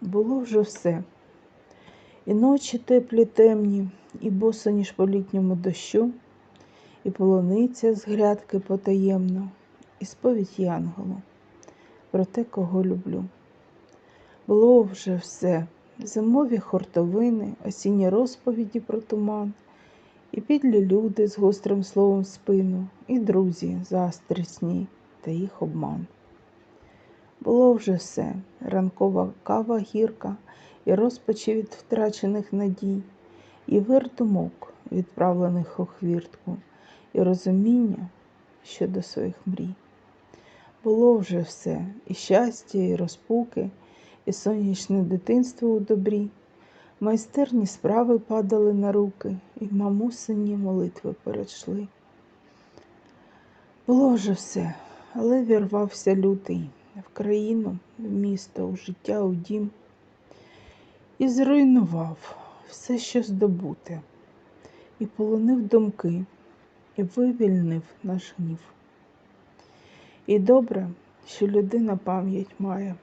було вже все. І ночі теплі темні, і босоніж по літньому дощу, і полуниця з грядки потаємно, і сповідь янголу про те, кого люблю. Було вже все, зимові хортовини, осінні розповіді про туман, і підлі люди з гострим словом спину, і друзі заздрісні та їх обман. Було вже все, ранкова кава гірка, і розпачі від втрачених надій, і вир думок, відправлених у хвіртку, і розуміння щодо своїх мрій. Було вже все, і щастя, і розпуки, і сонячне дитинство у добрі, майстерні справи падали на руки, і мамусині молитви перейшли. Було вже все, але вірвався лютий в країну, в місто, у життя, у дім, і зруйнував все, що здобуте, і полонив думки, і вивільнив наш гнів. І добре, що людина пам'ять має,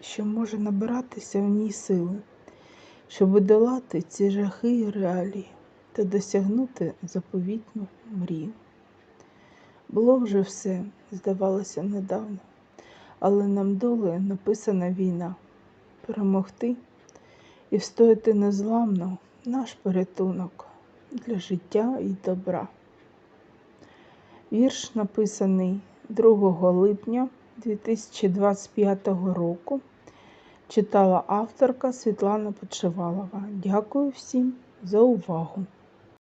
що може набиратися в ній сили, щоб долати ці жахи і реалії та досягнути заповітну мрію. Було вже все, здавалося, недавно, але нам долею написана війна перемогти і встояти незламно наш порятунок для життя і добра. Вірш написаний 2 липня 2025 року. Читала авторка Світлана Почивалова. Дякую всім за увагу!